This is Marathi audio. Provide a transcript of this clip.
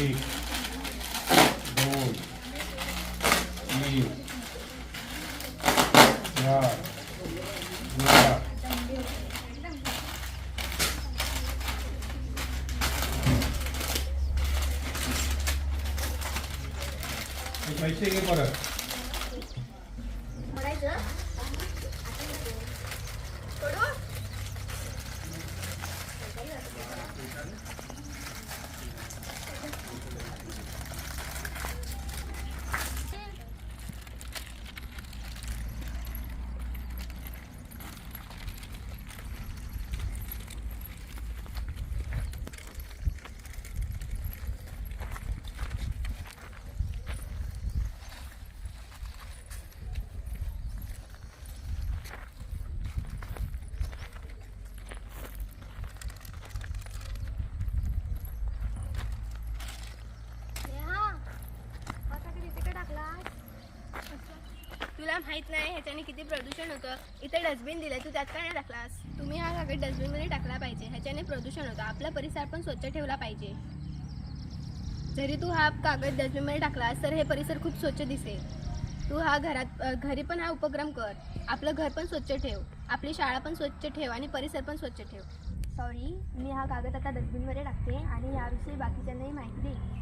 एक दोन तीन चार पैसे घे परत. तुला माहीत नाही ह्याच्याने किती प्रदूषण होतं. इथे डस्टबिन दिलं तू त्यात काय नाही टाकलास? तुम्ही हा कागद डस्टबिनमध्ये टाकला पाहिजे. ह्याच्याने प्रदूषण होतं. आपला परिसर पण स्वच्छ ठेवला पाहिजे. जरी तू हा कागद डस्टबिनमध्ये टाकलास तर हे परिसर खूप स्वच्छ दिसेल. तू हा घरात घरी पण हा उपक्रम कर. आपलं घर पण स्वच्छ ठेव. आपली शाळा पण स्वच्छ ठेव आणि परिसर पण स्वच्छ ठेव. सॉरी मी हा कागद आता डस्टबिनमध्ये टाकते आणि याविषयी बाकीच्यांनाही माहिती देईन